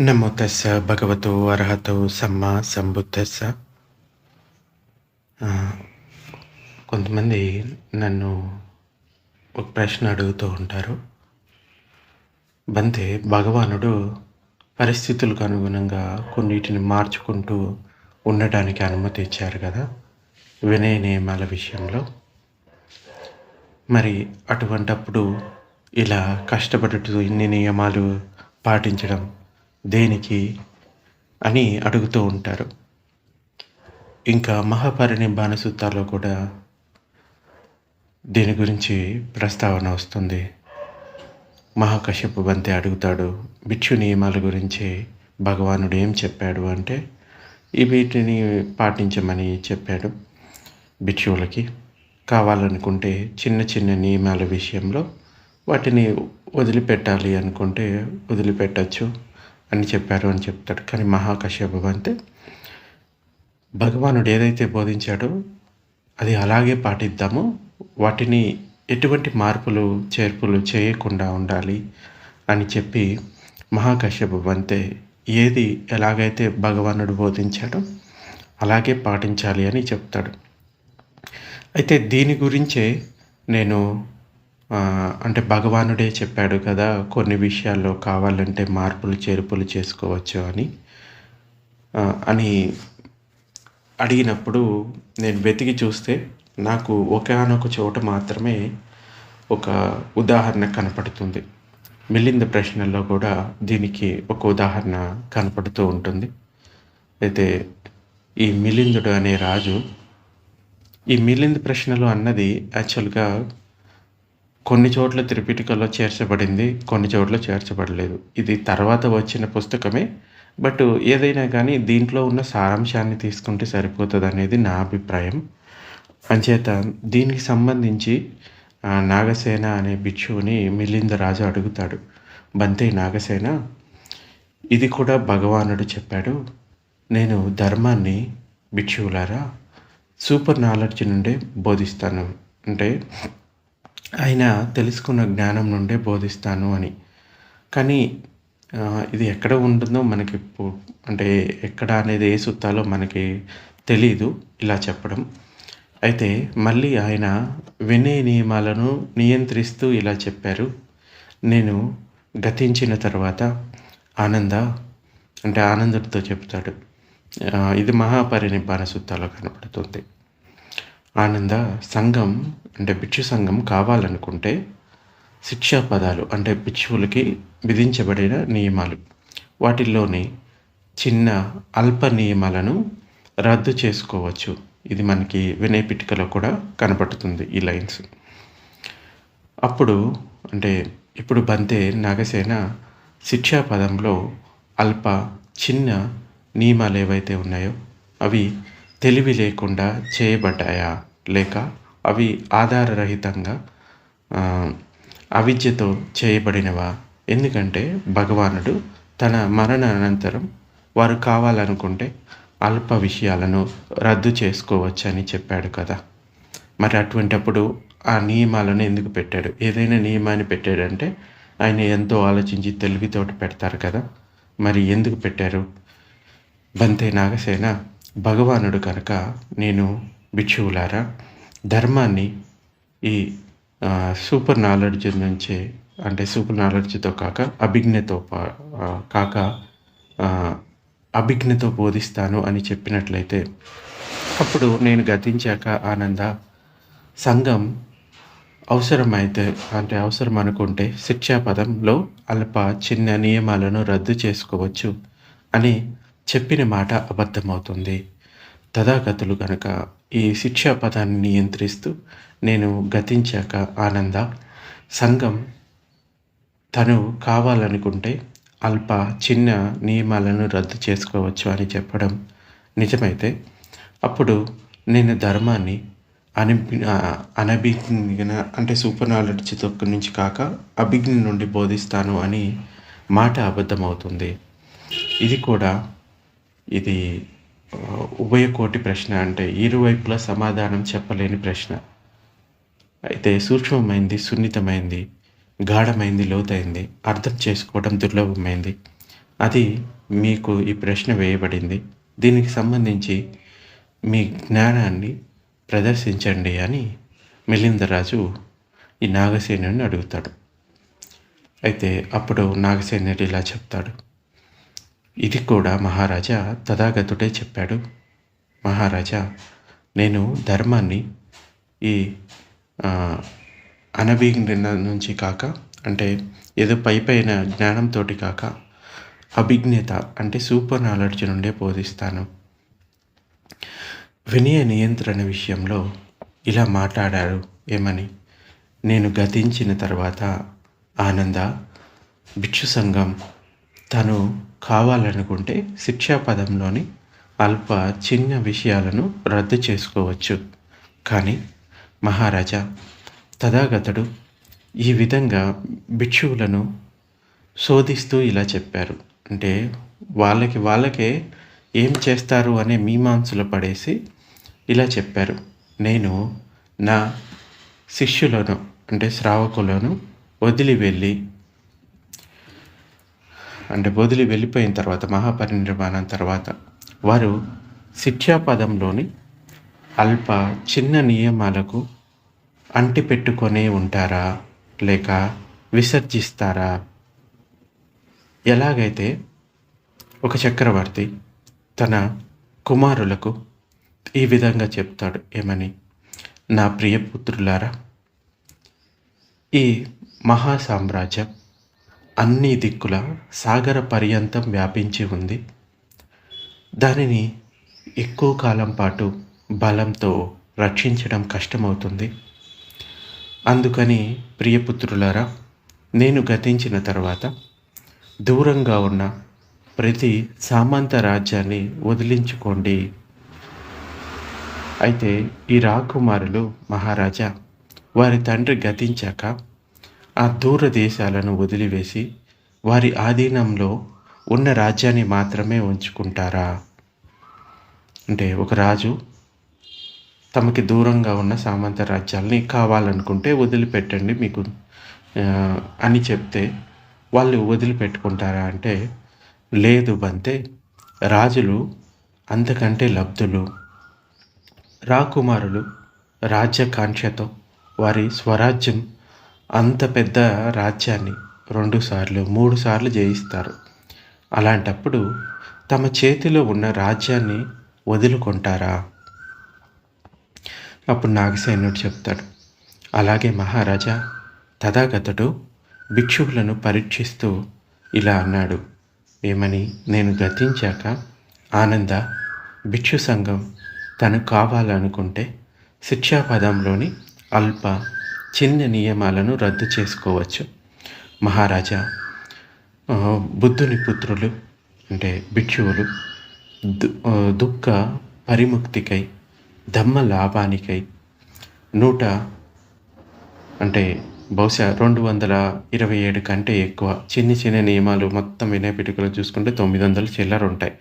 నమో తస్స భగవతో అర్హతో సమ్మా సంబుద్ధస్స కొంతమంది నన్ను ఒక ప్రశ్న అడుగుతూ ఉంటారు. బంతే భగవానుడు పరిస్థితులకు అనుగుణంగా కొన్నిటిని మార్చుకుంటూ ఉండటానికి అనుమతి ఇచ్చారు కదా వినయ నియమాల విషయంలో. మరి అటువంటప్పుడు ఇలా కష్టపడుతూ ఇన్ని నియమాలు పాటించడం దేనికి అని అడుగుతూ ఉంటారు. ఇంకా మహాపరినిబ్బాన సూత్రాల్లో కూడా దీని గురించి ప్రస్తావన వస్తుంది. మహాకశ్యపు బంతి అడుగుతాడు భిక్షు నియమాల గురించి భగవానుడు ఏం చెప్పాడు అంటే ఈ వీటిని పాటించమని చెప్పాడు భిక్షువులకి. కావాలనుకుంటే చిన్న చిన్న నియమాల విషయంలో వాటిని వదిలిపెట్టాలి అనుకుంటే వదిలిపెట్టచ్చు. అని చెప్పారు అని చెప్తాడు. కానీ మహాకశ్యప అంటే భగవానుడు ఏదైతే బోధించాడో అది అలాగే పాటిద్దాము. వాటిని ఎటువంటి మార్పులు చేర్పులు చేయకుండా ఉండాలి అని చెప్పి మహాకశ్యపు అంతే ఏది ఎలాగైతే భగవానుడు బోధించాడో అలాగే పాటించాలి అని చెప్తాడు. అయితే దీని గురించే నేను అంటే భగవానుడే చెప్పాడు కదా కొన్ని విషయాల్లో కావాలంటే మార్పులు చేర్పులు చేసుకోవచ్చు అని. అని అడిగినప్పుడు నేను వెతికి చూస్తే నాకు ఒకానొక చోట మాత్రమే ఒక ఉదాహరణ కనపడుతుంది. మిలింద ప్రశ్నల్లో కూడా దీనికి ఒక ఉదాహరణ కనపడుతూ ఉంటుంది. అయితే ఈ మిలిందుడు అనే రాజు ఈ మిలింద్ ప్రశ్నలు అన్నది యాక్చువల్గా కొన్ని చోట్ల త్రిపిటికలో చేర్చబడింది కొన్ని చోట్ల చేర్చబడలేదు. ఇది తర్వాత వచ్చిన పుస్తకమే బట్ ఏదైనా కానీ దీంట్లో ఉన్న సారాంశాన్ని తీసుకుంటే సరిపోతుంది అనేది నా అభిప్రాయం. అంచేత దీనికి సంబంధించి నాగసేన అనే బిక్షువుని మిలింద రాజు అడుగుతాడు. బంతే నాగసేన ఇది కూడా భగవానుడు చెప్పాడు. నేను ధర్మాన్ని భిక్షువులారా సూపర్ నాలెడ్జ్ నుండే బోధిస్తాను. అంటే ఆయన తెలుసుకున్న జ్ఞానం నుండే బోధిస్తాను అని. కానీ ఇది ఎక్కడ ఉంటుందో మనకి అంటే ఎక్కడ అనేది ఏ సుత్తాలో మనకి తెలీదు ఇలా చెప్పడం. అయితే మళ్ళీ ఆయన వినే నియమాలను నియంత్రిస్తూ ఇలా చెప్పారు. నేను గతించిన తర్వాత ఆనంద అంటే ఆనందుడితో చెప్తాడు. ఇది మహాపరినిబ్బాన సుత్తాలో కనపడుతుంది. ఆనంద సంఘం అంటే భిక్షు సంఘం కావాలనుకుంటే శిక్షా పదాలు అంటే భిక్షువులకి విధించబడిన నియమాలు. వాటిల్లోని చిన్న అల్ప నియమాలను రద్దు చేసుకోవచ్చు. ఇది మనకి వినయ పిటికలో కూడా కనబడుతుంది ఈ లైన్స్. అప్పుడు అంటే ఇప్పుడు బంతే నాగసేన శిక్షా పదంలో అల్ప చిన్న నియమాలు ఏవైతే ఉన్నాయో అవి తెలివి లేకుండా చేయబడ్డాయా? లేక అవి ఆధారరహితంగా అవిద్యతో చేయబడినవా? ఎందుకంటే భగవానుడు తన మరణ అనంతరం వారు కావాలనుకుంటే అల్ప విషయాలను రద్దు చేసుకోవచ్చని చెప్పాడు కదా. మరి అటువంటప్పుడు ఆ నియమాలను ఎందుకు పెట్టాడు? ఏదైనా నియమాన్ని పెట్టాడంటే ఆయన ఎంతో ఆలోచించి తెలివితోటి పెడతారు కదా. మరి ఎందుకు పెట్టారు? బంతే నాగసేన భగవానుడు కనుక నేను భిక్షువులారా ధర్మాన్ని ఈ సూపర్ నాలెడ్జ్ నుంచే అంటే సూపర్ నాలెడ్జ్తో కాక అభిజ్ఞతో పా- కాక అభిజ్ఞతో బోధిస్తాను అని చెప్పినట్లయితే అప్పుడు నేను గతించాక ఆనంద సంఘం అవసరమైతే అంటే అవసరం అనుకుంటే శిక్షా పదంలో అల్ప చిన్న నియమాలను రద్దు చేసుకోవచ్చు అని చెప్పిన మాట అబద్ధమవుతుంది. తథాగతులు గనక ఈ శిక్షా పదాన్ని నియంత్రిస్తూ నేను గతించాక ఆనంద సంఘం తను కావాలనుకుంటే అల్ప చిన్న నియమాలను రద్దు చేసుకోవచ్చు అని చెప్పడం నిజమైతే అప్పుడు నేను ధర్మాన్ని అనిపి అనభిజ్ఞ అంటే సూపర్ నాలెడ్జ్తో నుంచి కాక అభిజ్ఞ నుండి బోధిస్తాను అని మాట అబద్ధమవుతుంది. ఇది కూడా ఇది ఉభయకోటి ప్రశ్న అంటే ఇరువైపులా సమాధానం చెప్పలేని ప్రశ్న. అయితే సూక్ష్మమైంది సున్నితమైంది గాఢమైంది లోతైంది అర్థం చేసుకోవడం దుర్లభమైంది. అది మీకు ఈ ప్రశ్న వేయబడింది. దీనికి సంబంధించి మీ జ్ఞానాన్ని ప్రదర్శించండి అని మిలిందరాజు ఈ నాగసేనుని అడుగుతాడు. అయితే అప్పుడు నాగసేనుడు ఇలా చెప్తాడు. ఇది కూడా మహారాజా తథాగతుడే చెప్పాడు. మహారాజా నేను ధర్మాన్ని ఈ అనభిజ్ఞ నుంచి కాక అంటే ఏదో పై పైన జ్ఞానంతో కాక అభిజ్ఞత అంటే సూపర్ నాలెడ్జ్ నుండే బోధిస్తాను. వినయ నియంత్రణ విషయంలో ఇలా మాట్లాడారు. ఏమని? నేను గతించిన తర్వాత ఆనంద భిక్షు సంఘం తను కావాలనుకుంటే శిక్షా పదంలోని అల్ప చిన్న విషయాలను రద్దు చేసుకోవచ్చు. కానీ మహారాజా తథాగతుడు ఈ విధంగా భిక్షువులను శోధిస్తూ ఇలా చెప్పారు. అంటే వాళ్ళకి వాళ్ళకే ఏం చేస్తారు అనే మీమాంసలు పడేసి ఇలా చెప్పారు. నేను నా శిష్యులను అంటే శ్రావకులను వదిలి వెళ్ళి అంటే వదిలి వెళ్ళిపోయిన తర్వాత మహాపరినిర్వాణం తర్వాత వారు శిక్షాపదంలోని అల్ప చిన్న నియమాలకు అంటిపెట్టుకొనే ఉంటారా? లేక విసర్జిస్తారా? ఎలాగైతే ఒక చక్రవర్తి తన కుమారులకు ఈ విధంగా చెప్తాడు ఏమని? నా ప్రియపుత్రులారా ఈ మహా సామ్రాజ్యం అన్ని దిక్కుల సాగర పర్యంతం వ్యాపించి ఉంది. దానిని ఎక్కువ కాలం పాటు బలంతో రక్షించడం కష్టమవుతుంది. అందుకని ప్రియపుత్రులారా నేను గతించిన తర్వాత దూరంగా ఉన్న ప్రతి సామంత రాజ్యాన్ని వదిలించుకోండి. అయితే ఈ రాకుమారులు మహారాజా వారి తండ్రి గతించాక ఆ దూర దేశాలను వదిలివేసి వారి ఆధీనంలో ఉన్న రాజ్యాన్ని మాత్రమే ఉంచుకుంటారా? అంటే ఒక రాజు తమకి దూరంగా ఉన్న సామంత రాజ్యాల్ని కావాలనుకుంటే వదిలిపెట్టండి మీకు అని చెప్తే వాళ్ళు వదిలిపెట్టుకుంటారా? అంటే లేదు బంతే రాజులు అంతకంటే లబ్ధులు. రాకుమారులు రాజ్యకాంక్షతో వారి స్వరాజ్యం అంత పెద్ద రాజ్యాన్ని రెండు సార్లు మూడు సార్లు జయిస్తారు. అలాంటప్పుడు తమ చేతిలో ఉన్న రాజ్యాన్ని వదులుకుంటారా? అప్పుడు నాగసేనుడు చెప్తాడు. అలాగే మహారాజా తథాగతుడు భిక్షువులను పరీక్షిస్తూ ఇలా అన్నాడు. ఏమని? నేను గతించాక ఆనంద భిక్షు సంఘం తను కావాలనుకుంటే శిక్షాపదంలోని అల్ప చిన్న నియమాలను రద్దు చేసుకోవచ్చు. మహారాజా బుద్ధుని పుత్రులు అంటే భిక్షువులు దు దుఃఖ పరిముక్తికై ధమ్మ లాభానికై నూట అంటే బహుశా రెండు వందల ఇరవై ఏడు కంటే ఎక్కువ చిన్న చిన్న నియమాలు మొత్తం వినయ పిటుకలు చూసుకుంటే తొమ్మిది వందలు చిల్లర ఉంటాయి.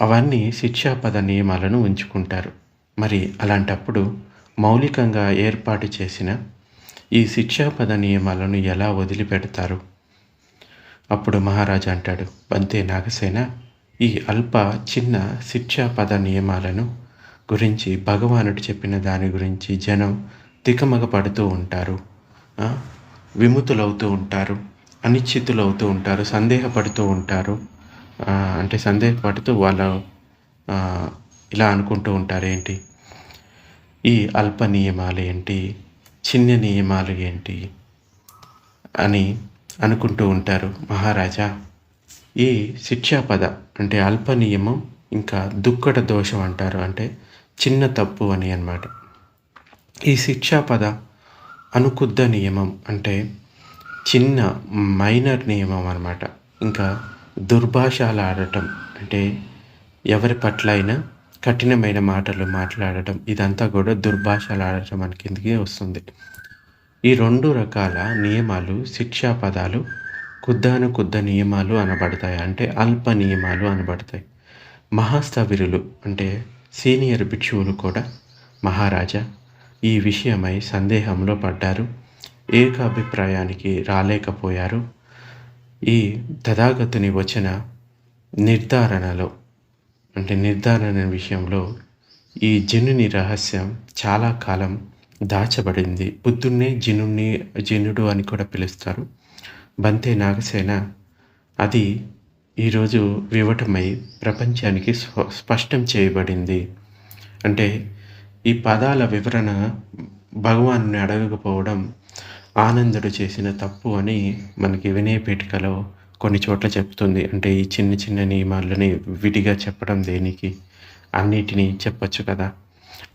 అవన్నీ శిక్షాపద నియమాలను ఉంచుకుంటారు. మరి అలాంటప్పుడు మౌలికంగా ఏర్పాటు చేసిన ఈ శిక్షాపద నియమాలను ఎలా వదిలిపెడతారు? అప్పుడు మహారాజా అంటాడు బంతే నాగసేన ఈ అల్ప చిన్న శిక్షాపద నియమాలను గురించి భగవానుడు చెప్పిన దాని గురించి జనం తికమగ పడుతూ ఉంటారు విముతులవుతూ ఉంటారు అనిశ్చితులవుతూ ఉంటారు సందేహపడుతూ ఉంటారు. అంటే సందేహపడుతూ వాళ్ళ ఇలా అనుకుంటూ ఉంటారు ఏంటి ఈ అల్ప నియమాలు ఏంటి? చిన్న నియమాలు ఏంటి? అని అనుకుంటూ ఉంటారు మహారాజా. ఈ శిక్షాపద అంటే అల్ప నియమం ఇంకా దుక్కట దోషం అంటారు. అంటే చిన్న తప్పు అని అన్నమాట. ఈ శిక్షాపద అనుకుద్ద నియమం అంటే చిన్న మైనర్ నియమం అనమాట ఇంకా దుర్భాషాలు ఆడటం అంటే ఎవరి పట్ల అయినా కఠినమైన మాటలు మాట్లాడటం ఇదంతా కూడా దుర్భాషలాడటం అని మన కిందకి వస్తుంది. ఈ రెండు రకాల నియమాలు శిక్షా పదాలు కుద్దాను కుద్ద నియమాలు అనబడతాయి. అంటే అల్ప నియమాలు అనబడతాయి. మహాస్థవిరులు అంటే సీనియర్ భిక్షువులు కూడా మహారాజా ఈ విషయమై సందేహంలో పడ్డారు. ఏకాభిప్రాయానికి రాలేకపోయారు. ఈ తథాగతుని వచ్చిన నిర్ధారణలో అంటే నిర్ధారణ విషయంలో ఈ జనుని రహస్యం చాలా కాలం దాచబడింది. బుద్ధుణ్ణి జినుణ్ణి జనుడు అని కూడా పిలుస్తారు. బంతే నాగసేన అది ఈరోజు వివటమై ప్రపంచానికి స్పష్టం చేయబడింది. అంటే ఈ పదాల వివరణ భగవాను అడగకపోవడం ఆనందుడు చేసిన తప్పు అని మనకి వినయపీఠికలో కొన్ని చోట్ల చెప్తుంది. అంటే ఈ చిన్న చిన్న నియమాలని విడిగా చెప్పడం దేనికి? అన్నిటినీ చెప్పచ్చు కదా.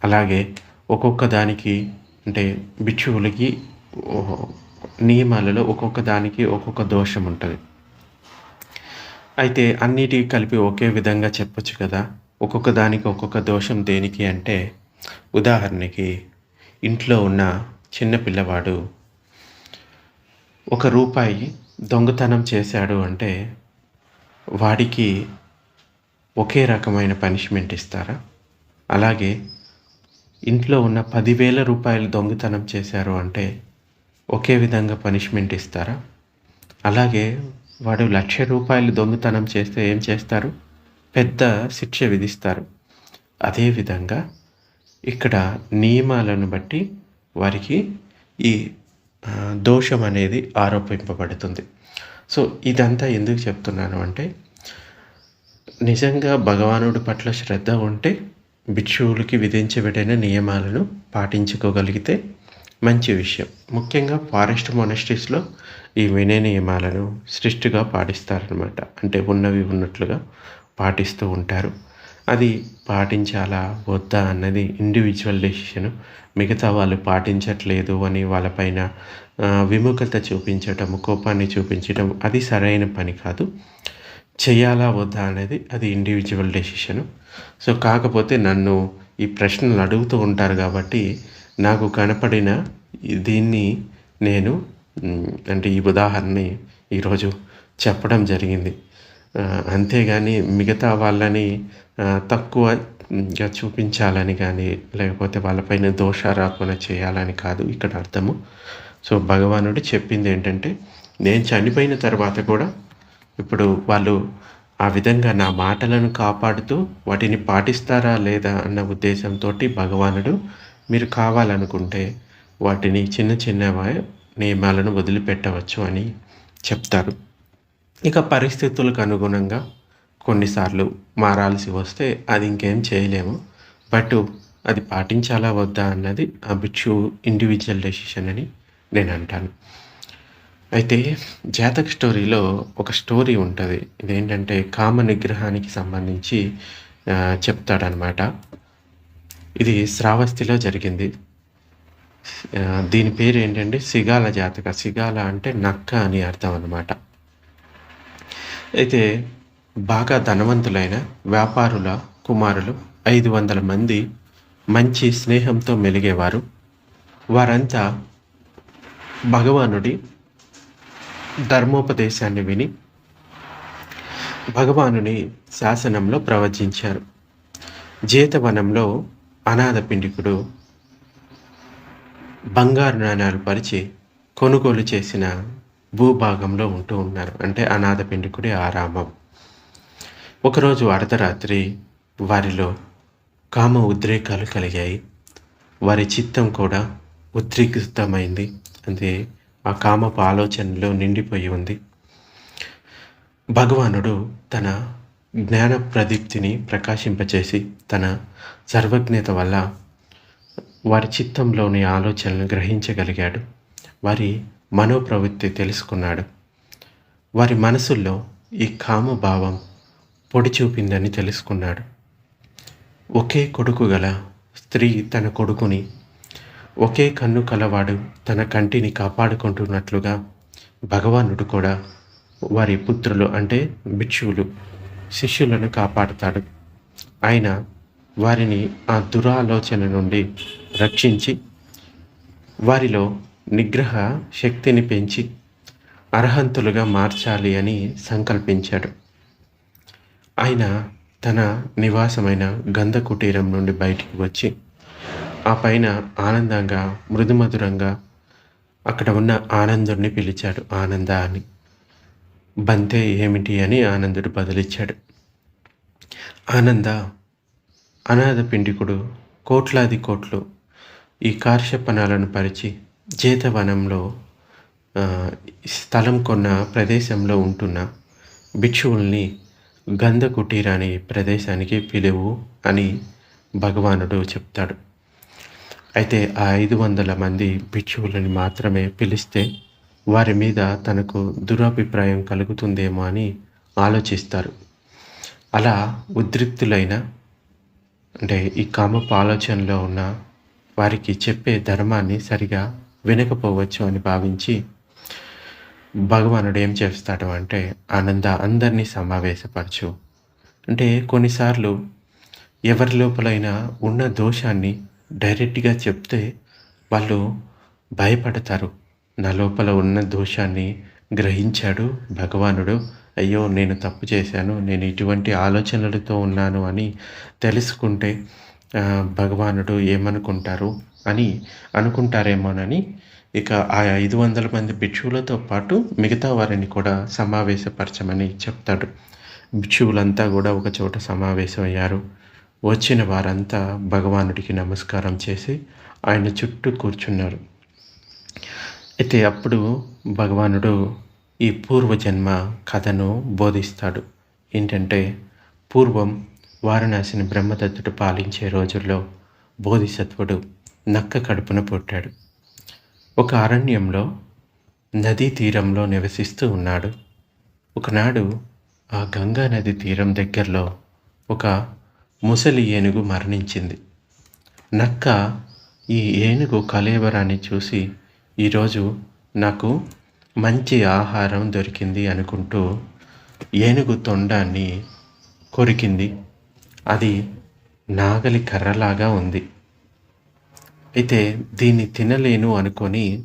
అలాగే ఒక్కొక్క దానికి అంటే భిక్షువులకి నియమాలలో ఒక్కొక్క దానికి ఒక్కొక్క దోషం ఉంటుంది. అయితే అన్నిటికీ కలిపి ఒకే విధంగా చెప్పొచ్చు కదా. ఒక్కొక్క దానికి ఒక్కొక్క దోషం దేనికి అంటే ఉదాహరణకి ఇంట్లో ఉన్న చిన్న పిల్లవాడు ఒక రూపాయి దొంగతనం చేశాడు అంటే వాడికి ఒకే రకమైన పనిష్మెంట్ ఇస్తారా? అలాగే ఇంట్లో ఉన్న పదివేల రూపాయలు దొంగతనం చేశారు అంటే ఒకే విధంగా పనిష్మెంట్ ఇస్తారా? అలాగే వాడు లక్ష రూపాయలు దొంగతనం చేస్తే ఏం చేస్తారు? పెద్ద శిక్ష విధిస్తారు. అదేవిధంగా ఇక్కడ నియమాలను బట్టి వారికి ఈ దోషం అనేది ఆరోపింపబడుతుంది. సో ఇదంతా ఎందుకు చెప్తున్నాను అంటే నిజంగా భగవానుడి పట్ల శ్రద్ధ ఉంటే భిక్షువులకి విధించబడిన నియమాలను పాటించుకోగలిగితే మంచి విషయం. ముఖ్యంగా ఫారెస్ట్ మొనస్ట్రీస్లో ఈ వినయ నియమాలను సృష్టిగా పాటిస్తారనమాట అంటే ఉన్నవి ఉన్నట్లుగా పాటిస్తూ ఉంటారు. అది పాటించాలా? వద్దా? అన్నది ఇండివిజువల్ డెసిషన్ మిగతా వాళ్ళు పాటించట్లేదు అని వాళ్ళపైన విముఖత చూపించటం కోపాన్ని చూపించటం అది సరైన పని కాదు. చేయాలా? వద్దా? అనేది అది ఇండివిజువల్ డెసిషన్ సో కాకపోతే నన్ను ఈ ప్రశ్నలు అడుగుతూ ఉంటారు కాబట్టి నాకు కనపడిన దీన్ని నేను అంటే ఈ ఉదాహరణని ఈరోజు చెప్పడం జరిగింది. అంతేగాని మిగతా వాళ్ళని తక్కువ తక్కువగా చూపించాలని కానీ లేకపోతే వాళ్ళపైన దోషారోపణ చేయాలని కాదు ఇక్కడ అర్థము. సో భగవానుడు చెప్పింది ఏంటంటే నేను చనిపోయిన తర్వాత కూడా ఇప్పుడు వాళ్ళు ఆ విధంగా నా మాటలను కాపాడుతూ వాటిని పాటిస్తారా లేదా అన్న ఉద్దేశంతో భగవానుడు మీరు కావాలనుకుంటే వాటిని చిన్న చిన్న నియమాలను వదిలిపెట్టవచ్చు అని చెప్తారు. ఇక పరిస్థితులకు అనుగుణంగా కొన్నిసార్లు మారాల్సి వస్తే అది ఇంకేం చేయలేము. బట్ అది పాటించాలా వద్దా అన్నది ఆ భిక్షు ఇండివిజువల్ డెసిషన్ అని నేను అంటాను. అయితే జాతక స్టోరీలో ఒక స్టోరీ ఉంటుంది. ఇదేంటంటే కామ నిగ్రహానికి సంబంధించి చెప్తాడనమాట. ఇది శ్రావస్తిలో జరిగింది. దీని పేరు ఏంటంటే సిగాల జాతక. సిగాల అంటే నక్క అని అర్థం అనమాట అయితే బాగా ధనవంతులైన వ్యాపారుల కుమారులు ఐదు వందల మంది మంచి స్నేహంతో మెలిగేవారు. వారంతా భగవానుడి ధర్మోపదేశాన్ని విని భగవానుని శాసనంలో ప్రవచించారు. జీతవనంలో అనాథ పిండికుడు బంగారు నాణాలు పరిచి కొనుగోలు చేసిన భూభాగంలో ఉంటూ ఉన్నారు. అంటే అనాథ పిండికుడి ఆరామం. ఒకరోజు అర్ధరాత్రి వారిలో కామ ఉద్రేకాలు కలిగాయి. వారి చిత్తం కూడా ఉద్రిక్తమైంది. అంటే ఆ కామపు ఆలోచనలో నిండిపోయి ఉంది. భగవానుడు తన జ్ఞాన ప్రదీప్తిని ప్రకాశింపచేసి తన సర్వజ్ఞత వల్ల వారి చిత్తంలోని ఆలోచనలను గ్రహించగలిగాడు. వారి మనోప్రవృత్తి తెలుసుకున్నాడు. వారి మనసుల్లో ఈ కామభావం పొడి చూపిందని తెలుసుకున్నాడు. ఒకే కొడుకు గల స్త్రీ తన కొడుకుని ఒకే కన్ను కలవాడు తన కంటిని కాపాడుకుంటున్నట్లుగా భగవానుడు కూడా వారి పుత్రులు అంటే భిక్షువులు శిష్యులను కాపాడుతాడు. ఆయన వారిని ఆ దురాలోచన నుండి రక్షించి వారిలో నిగ్రహ శక్తిని పెంచి అర్హంతులుగా మార్చాలి అని సంకల్పించాడు. ఆయన తన నివాసమైన గంధ కుటీరం నుండి బయటికి వచ్చి ఆ పైన ఆనందంగా మృదుమధురంగా అక్కడ ఉన్న ఆనందుడిని పిలిచాడు. ఆనంద అని. బంతే ఏమిటి అని ఆనందుడు బదులిచ్చాడు. ఆనంద అనాథ పిండికుడు కోట్లాది కోట్లు ఈ కార్షపణాలను పరిచి జేతవనంలో స్థలం కొన్న ప్రదేశంలో ఉంటున్న భిక్షువుల్ని గంధ అనే ప్రదేశానికి పిలువు అని భగవానుడు చెప్తాడు. అయితే ఆ ఐదు వందల మంది భిక్షువులని మాత్రమే పిలిస్తే వారి మీద తనకు దురభిప్రాయం కలుగుతుందేమో అని ఆలోచిస్తారు. అలా ఉద్రిక్తులైన అంటే ఈ కామపు ఆలోచనలో ఉన్న వారికి చెప్పే ధర్మాన్ని సరిగా వినకపోవచ్చు అని భావించి భగవానుడు ఏం చేస్తాడు అంటే ఆనంద అందరినీ సమావేశపరచు. అంటే కొన్నిసార్లు ఎవరి లోపలైనా ఉన్న దోషాన్ని డైరెక్ట్గా చెప్తే వాళ్ళు భయపడతారు. నా లోపల ఉన్న దోషాన్ని గ్రహించాడు భగవానుడు. అయ్యో నేను తప్పు చేశాను నేను ఇటువంటి ఆలోచనలతో ఉన్నాను అని తెలుసుకుంటే భగవానుడు ఏమనుకుంటారు? అని అనుకుంటారేమోనని ఇక ఆ ఐదు వందల మంది భిక్షువులతో పాటు మిగతా వారిని కూడా సమావేశపరచమని చెప్తాడు. భిక్షువులంతా కూడా ఒక చోట సమావేశమయ్యారు. వచ్చిన వారంతా భగవానుడికి నమస్కారం చేసి ఆయన చుట్టూ కూర్చున్నారు. అయితే అప్పుడు భగవానుడు ఈ పూర్వజన్మ కథను బోధిస్తాడు. ఏంటంటే పూర్వం వారణాసిని బ్రహ్మదత్తుడు పాలించే రోజుల్లో బోధిసత్వుడు నక్క కడుపున పుట్టాడు. ఒక అరణ్యంలో నదీ తీరంలో నివసిస్తూ ఉన్నాడు. ఒకనాడు ఆ గంగా నది తీరం దగ్గరలో ఒక ముసలి ఏనుగు మరణించింది. నక్క ఈ ఏనుగు కలేవరాన్ని చూసి ఈరోజు నాకు మంచి ఆహారం దొరికింది అనుకుంటూ ఏనుగు తొండాన్ని కొరికింది. అది నాగలి కర్రలాగా ఉంది. అయితే దీన్ని తినలేను అనుకొని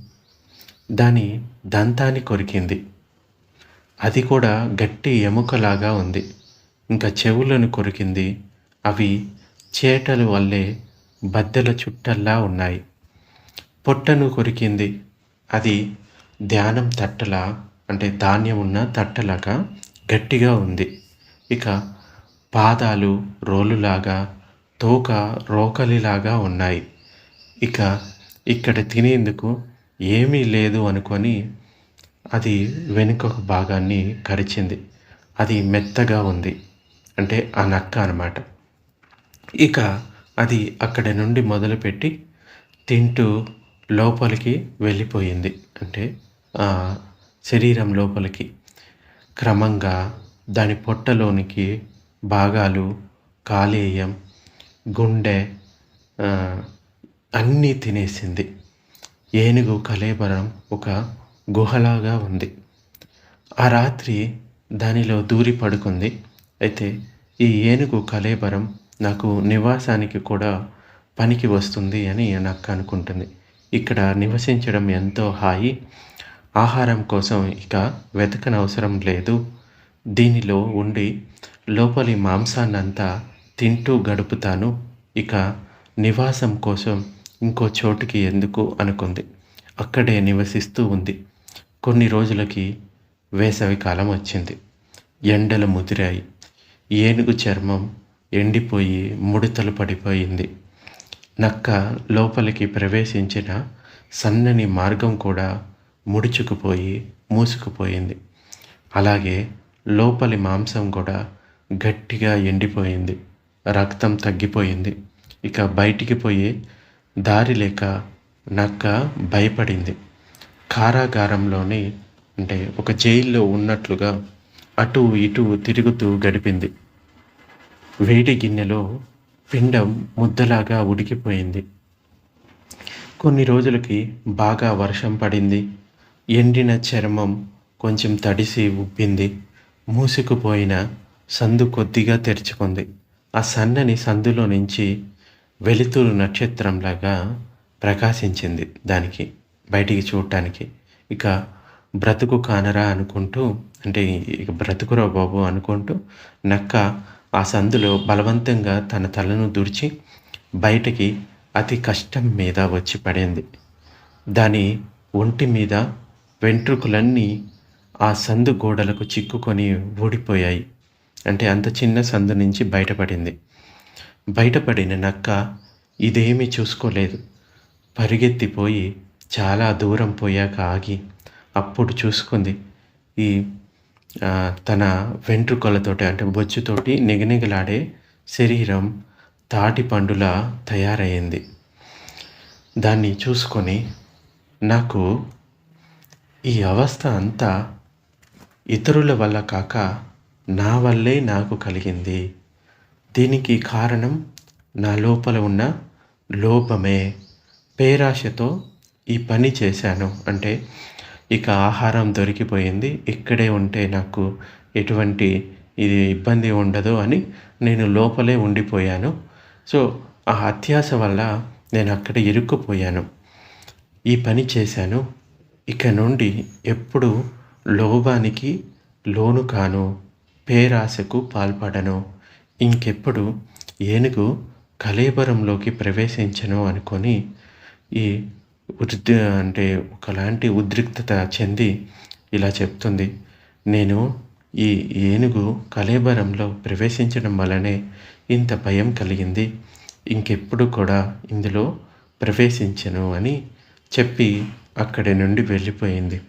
దాని దంతాన్ని కొరికింది. అది కూడా గట్టి ఎముకలాగా ఉంది. ఇంకా చెవులను కొరికింది. అవి చేటలు వల్లే బద్దెల చుట్టల్లా ఉన్నాయి. పొట్టను కొరికింది. అది ధ్యానం తట్టలా అంటే ధాన్యం ఉన్న తట్టలాగా గట్టిగా ఉంది. ఇక పాదాలు రోలులాగా తోక రోకలిలాగా ఉన్నాయి. ఇక ఇక్కడ తినేందుకు ఏమీ లేదు అనుకొని అది వెనుక భాగాన్ని కరిచింది. అది మెత్తగా ఉంది. అంటే ఆ నక్క అనమాట ఇక అది అక్కడి నుండి మొదలుపెట్టి తింటూ లోపలికి వెళ్ళిపోయింది. అంటే శరీరం లోపలికి. క్రమంగా దాని పొట్టలోనికి భాగాలు కాలేయం గుండె అన్నీ తినేసింది. ఏనుగు కలేబరం ఒక గుహలాగా ఉంది. ఆ రాత్రి దానిలో దూరి పడుకుంది. అయితే ఈ ఏనుగు కలేబరం నాకు నివాసానికి కూడా పనికి వస్తుంది అని నాకు అనుకుంటుంది. ఇక్కడ నివసించడం ఎంతో హాయి. ఆహారం కోసం ఇక వెతకనవసరం లేదు. దీనిలో ఉండి లోపలి మాంసాన్నంతా తింటూ గడుపుతాను. ఇక నివాసం కోసం ఇంకో చోటుకి ఎందుకు అనుకుంది. అక్కడే నివసిస్తూ ఉంది. కొన్ని రోజులకి వేసవి కాలం వచ్చింది. ఎండలు ముదిరాయి. ఏనుగు చర్మం ఎండిపోయి ముడతలు పడిపోయింది. నక్క లోపలికి ప్రవేశించిన సన్నని మార్గం కూడా ముడుచుకుపోయి మూసుకుపోయింది. అలాగే లోపలి మాంసం కూడా గట్టిగా ఎండిపోయింది. రక్తం తగ్గిపోయింది. ఇక బయటికి పోయి దారి లేక నక్క భయపడింది. కారాగారంలోని అంటే ఒక జైల్లో ఉన్నట్లుగా అటు ఇటు తిరుగుతూ గడిపింది. వేడి గిన్నెలో పిండం ముద్దలాగా ఉడికిపోయింది. కొన్ని రోజులకి బాగా వర్షం పడింది. ఎండిన చర్మం కొంచెం తడిసి ఉబ్బింది. మూసుకుపోయిన సందు కొద్దిగా తెరుచుకుంది. ఆ సన్నని సందులో నుంచి వెలుతురు నక్షత్రంలాగా ప్రకాశించింది దానికి బయటికి చూడటానికి. ఇక బ్రతుకు కానరా అనుకుంటూ అంటే ఇక బ్రతుకురా బాబు అనుకుంటూ నక్క ఆ సందులో బలవంతంగా తన తలను దుడిచి బయటికి అతి కష్టం మీద వచ్చి పడింది. దాని ఒంటి మీద వెంట్రుకలన్నీ ఆ సందు గోడలకు చిక్కుకొని ఊడిపోయాయి. అంటే అంత చిన్న సందు నుంచి బయటపడింది. బయటపడిన నక్క ఇదేమీ చూసుకోలేదు. పరిగెత్తిపోయి చాలా దూరం పోయాక ఆగి అప్పుడు చూసుకుంది. ఈ తన వెంట్రుకలతోటి అంటే బొచ్చుతోటి నిగనిగలాడే శరీరం తాటి పండులా తయారయ్యింది. దాన్ని చూసుకొని నాకు ఈ అవస్థ అంతా ఇతరుల వల్ల కాక నా వల్లే నాకు కలిగింది. దీనికి కారణం నా లోపల ఉన్న లోపమే. పేరాశతో ఈ పని చేశాను. అంటే ఇక ఆహారం దొరికిపోయింది. ఇక్కడే ఉంటే నాకు ఎటువంటి ఇది ఇబ్బంది ఉండదు అని నేను లోపలే ఉండిపోయాను. సో ఆ అత్యాస వల్ల నేను అక్కడ ఇరుక్కుపోయాను. ఈ పని చేశాను. ఇక నుండి ఎప్పుడు లోభానికి లోను కాను. పేరాశకు పాల్పడను. ఇంకెప్పుడు ఏనుగు కలేబరంలోకి ప్రవేశించను అనుకొని ఈ ఉద్ అంటే ఒకలాంటి ఉద్రిక్తత చెంది ఇలా చెప్తుంది. నేను ఈ ఏనుగు కలేబరంలో ప్రవేశించడం వలనే ఇంత భయం కలిగింది. ఇంకెప్పుడు కూడా ఇందులో ప్రవేశించను అని చెప్పి అక్కడి నుండి వెళ్ళిపోయింది.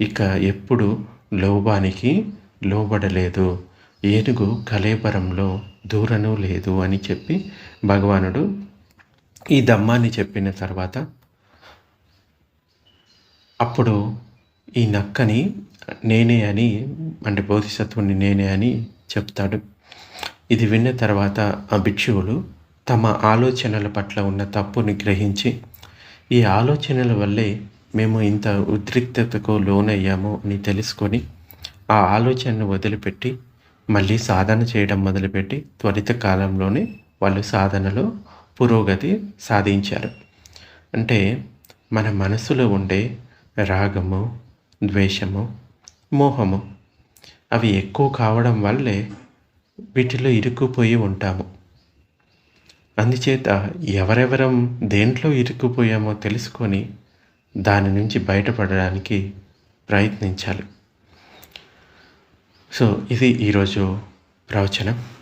ఇక ఎప్పుడు లోభానికి లోబడలేదు. ఏనుగు కలేబరంలో దూరను లేదు అని చెప్పి భగవానుడు ఈ దమ్మాన్ని చెప్పిన తర్వాత అప్పుడు ఈ నక్కని నేనే అని అంటే బోధిసత్వుని నేనే అని చెప్తాడు. ఇది విన్న తర్వాత ఆ భిక్షువులు తమ ఆలోచనల పట్ల ఉన్న తప్పుని గ్రహించి ఈ ఆలోచనల వల్లే మేము ఇంత ఉద్రిక్తతకు లోనయ్యాము అని తెలుసుకొని ఆ ఆలోచనను వదిలిపెట్టి మళ్ళీ సాధన చేయడం మొదలుపెట్టి త్వరిత కాలంలోనే వాళ్ళు సాధనలో పురోగతి సాధించారు. అంటే మన మనసులో ఉండే రాగము ద్వేషము మోహము అవి ఎక్కువ కావడం వల్లే వీటిలో ఇరుక్కుపోయి ఉంటాము. అందుచేత ఎవరెవరం దేంట్లో ఇరుక్కుపోయామో తెలుసుకొని దాని నుంచి బయటపడడానికి ప్రయత్నించాలి. సో ఇది ఈరోజు ప్రవచనం.